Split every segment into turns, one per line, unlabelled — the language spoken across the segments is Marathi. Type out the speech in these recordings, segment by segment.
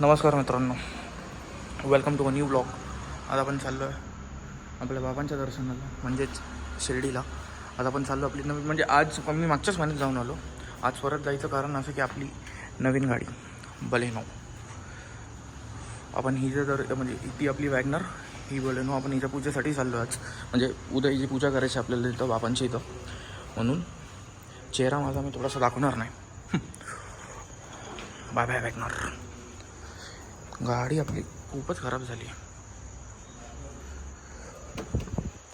नमस्कार मित्रांनो. Welcome to a new blog आज आपण चाललो आहे आपल्या बाबांच्या दर्शनाला म्हणजेच शिर्डीला. आज आपण चाललो आपली नवीन म्हणजे आज मी मागच्याच महिन्यात जाऊन आलो. आज परत जायचं कारण असं की आपली नवीन गाडी बलेनो. आपण ही जर म्हणजे ती आपली वॅगनर ही बलेनो आपण हिच्या पूजेसाठी चाललो आज. म्हणजे उद्या हिची पूजा करायची आपल्याला इथं बाबांची इथं. म्हणून चेहरा माझा मी थोडासा दाखवणार नाही. Bye bye WagonR. गाडी आपली. खूपच खराब झाली.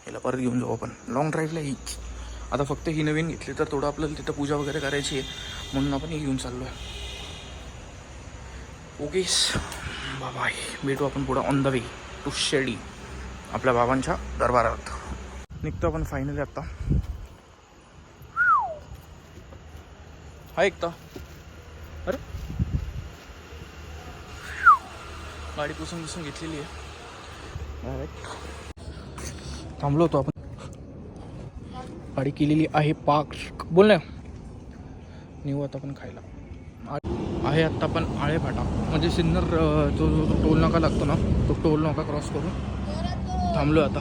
याला परत घेऊन जाऊ आपण. लॉंग ड्राईव्हला हीच आता फक्त ही नवीन घेतली तर थोडं आपल्याला तिथं पूजा वगैरे करायची आहे. म्हणून आपण ही घेऊन चाललो आहे ओकेस. बाय भेटू आपण पुढं on the way to Shirdi आपल्या बाबांच्या दरबारात. निघतो आपण फायनली आत्ता हा ऐकता गाडी पुसून पुसून घेतलेली आहे. डायरेक्ट थांबलो होतो आपण. गाडी केलेली आहे पाक बोल ना. निघू आता आपण खायला. आहे आत्ता आपण आळे फाटा म्हणजे सिन्नर जो टोल नाका लागतो ना तो टोल नाका क्रॉस करून थांबलो आता.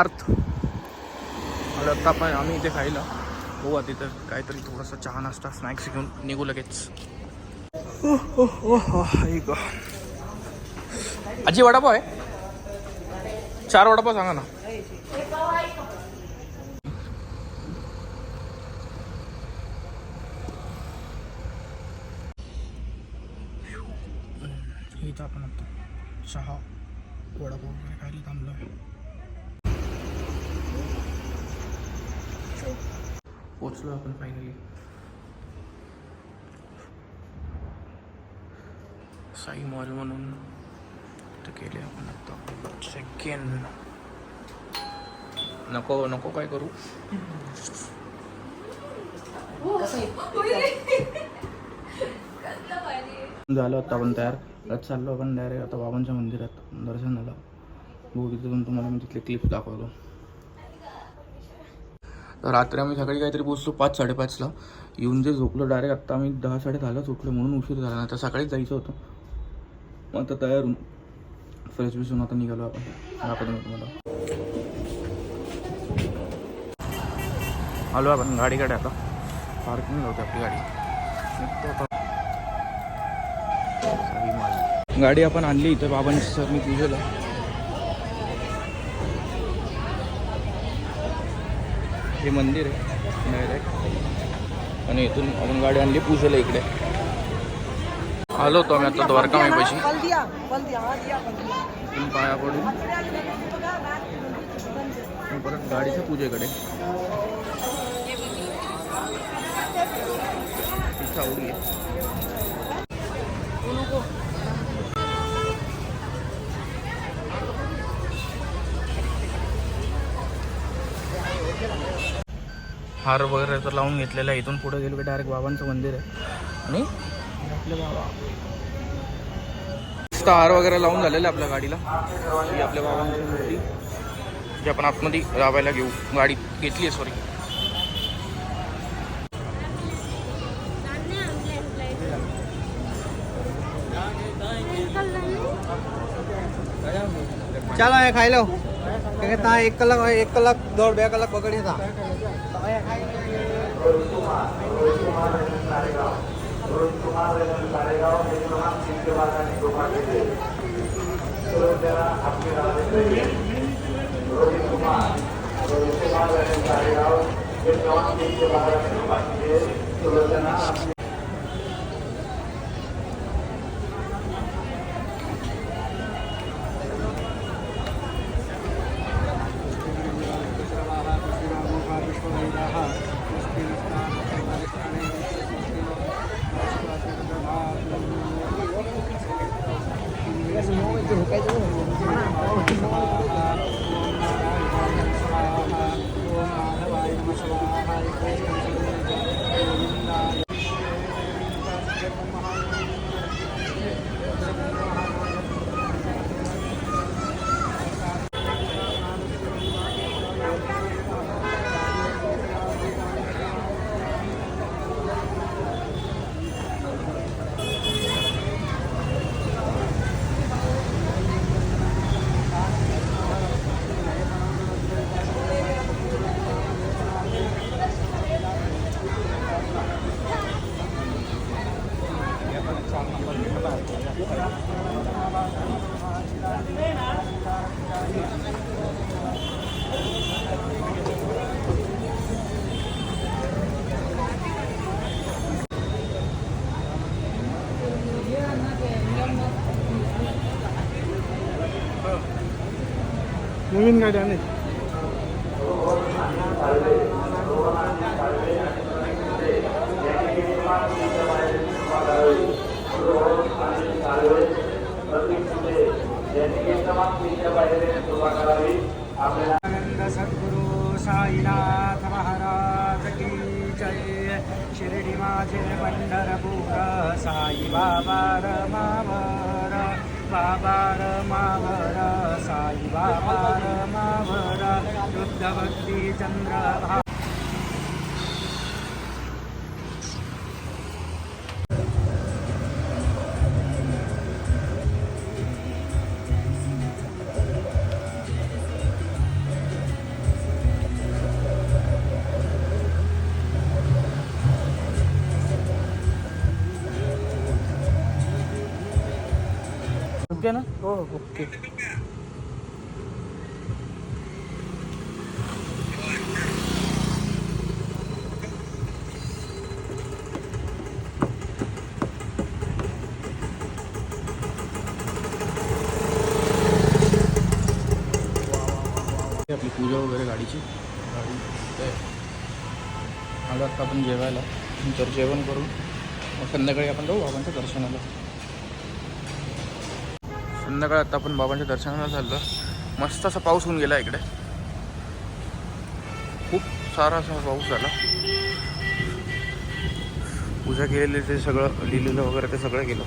अर्थ आणि आत्ता आपण आम्ही इथे खायला. हो आता तिथं काहीतरी थोडासा चहा नाश्ता स्नॅक्स घेऊन निघू लगेच. ऐक आजी वडापाव आहे? चार वडापाव सांगा ना. इथं आपण आता चहा वडापाव वगैरे खायला थांबलो आहे पोचलो आपण फायनली साई मॉल म्हणून. तिथं केले आपण आता. सेकंड नको नको काय करू. झालं आता आपण तयार. आज चाललो आपण डायरेक्ट आता बाबांच्या मंदिरात. दर्शनाला बघू तिथून तुम्हाला मी तिथले क्लिप्स दाखवतो. तर रात्री आम्ही सकाळी काहीतरी पोचलो पाच साडेपाचला. येऊन जे झोपलो डायरेक्ट आत्ता आम्ही दहा साडे दहालाच उठलो म्हणून उशीर झाला. आता सकाळीच जायचं होतं. मग आता तयार होऊन फ्रेश बिसून आता निघालो आपण. दाखवतो मी तुम्हाला. आलो आपण गाडीकडे आता. पार्किंग होती आपली गाडी. आता. गाडी आपण आणली इथं बाबांची सर मी पूजेला. हे मंदिर आहे डायरेक्ट आणि इथून आपण गाडी आणली पूजेला इकडे. आलो होतो आम्ही आता द्वारका
हाँ दिया
इथून पाया पडून. परत गाडीच्या पूजेकडे. आवडी हार वगैरे तर लावून घेतलेला आहे. इथून पुढे गेलो की डायरेक्ट बाबांचं मंदिर आहे. आणि आपले बाबा. मस्त हार वगैरे लावून झालेलं आहे आपल्या गाडीला. ही आपल्या बाबांची मूर्ती. जी आपण आतमध्ये लावायला घेऊ. गाडी घेतली आहे सॉरी
रोहित कुमार काळेगाव हे प्रमाण तीनशे मार्गाने शोभा घेते रोहित त्याला आपले नाव रोहित कुमार
रोहित कुमार काळेगाव हे
प्रमाण
तीनशे मार्गाने शोभा घेते त्यांना आपले Thank you.
नवीन गाडी आले
आनंद सद्गुरु साईनाथ महाराज की जय शिर्डी माझे पंढरपूर साई बाबा रमावर बाबा मावर साई बाबा मावर शुद्ध भक्ती चंद्र
ओके ना? हो ओके. आपली पूजा वगैरे गाडीची. गाडी. आलो आता आपण जेवायला. नंतर जेवण करून मग संध्याकाळी आपण जाऊ बाबांच्या दर्शनाला. संध्याकाळी आता आपण बाबांच्या दर्शनाला चाललो. मस्त असा पाऊस होऊन गेला इकडे. खूप सारा असा पाऊस झाला. पूजा केलेली ते सगळं लिहिलेलं वगैरे ते सगळं केलं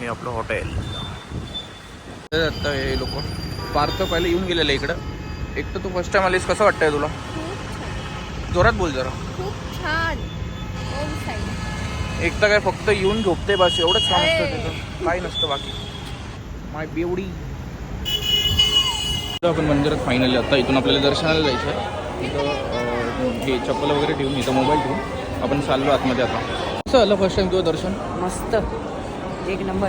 हे आपलं हॉटेल. आता हे लोक पार्थ पहिले येऊन गेलेले इकडं. एक तर तू फर्स्ट टाइम आलीस कसं वाटतंय तुला? जोरात बोल जरा.
खूप छान.
एक तर काय फक्त येऊन झोपते बस एवढंच काम असतं. त्याचं काही नसतं बाकी. माय बेवडी. आपण मंदिरात फायनली आता इथून आपल्याला दर्शनाला जायचं आहे. इथं हे चप्पल वगैरे ठेवून इथं मोबाईल ठेवून आपण चाललो आतमध्ये आता. कसं आलं फर्स्ट टाइम तुझं दर्शन?
मस्त. एक नंबर.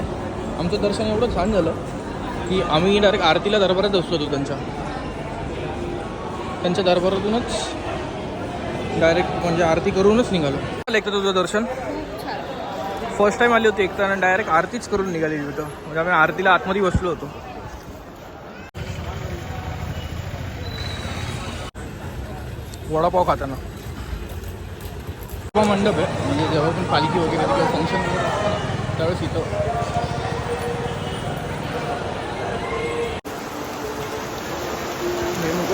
आमचं दर्शन एवढं छान झालं की आम्ही डायरेक्ट आरतीला दरबारात असतो होतो त्यांच्या. त्यांच्या दरबारातूनच डायरेक्ट म्हणजे आरती करूनच निघालो. एक तर तुझं दर्शन? फर्स्ट टाइम आली होती एक तर डायरेक्ट आरतीच करून निघाली होतं म्हणजे आम्ही आरतीला आतमध्ये बसलो होतो. वडापाव खाताना. मंडप आहे. म्हणजे जेव्हा पण पालखी वगैरे किंवा फंक्शन वगैरे असतं ना, त्यावेळेस इथं.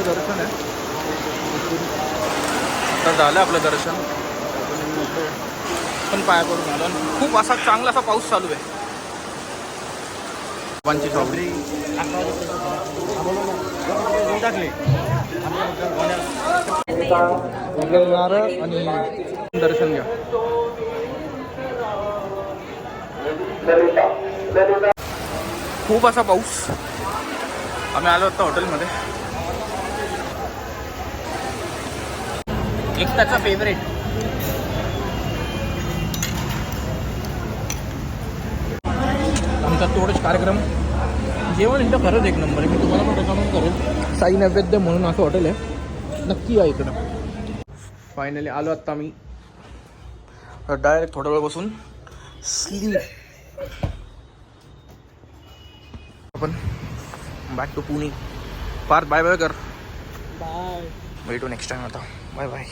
दर्शन आहे. तर झालं आपलं दर्शन. पण पाया पडून आलो आणि खूप असा चांगला असा पाऊस चालू आहे. नारळ आणि दर्शन घ्या. खूप असा पाऊस. आम्ही आलो होतो हॉटेलमध्ये. एक त्याचा फेवरेट आमचा तोडच कार्यक्रम. जेवण इथं खरंच एक नंबर आहे. मी तुम्हाला पण रेकमेंड करेन साई नैवेद्य म्हणून असं हॉटेल आहे. नक्की या इकडं. फायनली आलो आत्ता मी. डायरेक्ट थोडा वेळ बसून. स्लीप आपण back to Pune Parth bye bye कर.
बाय
भेटू नेक्स्ट टाइम आता. Bye bye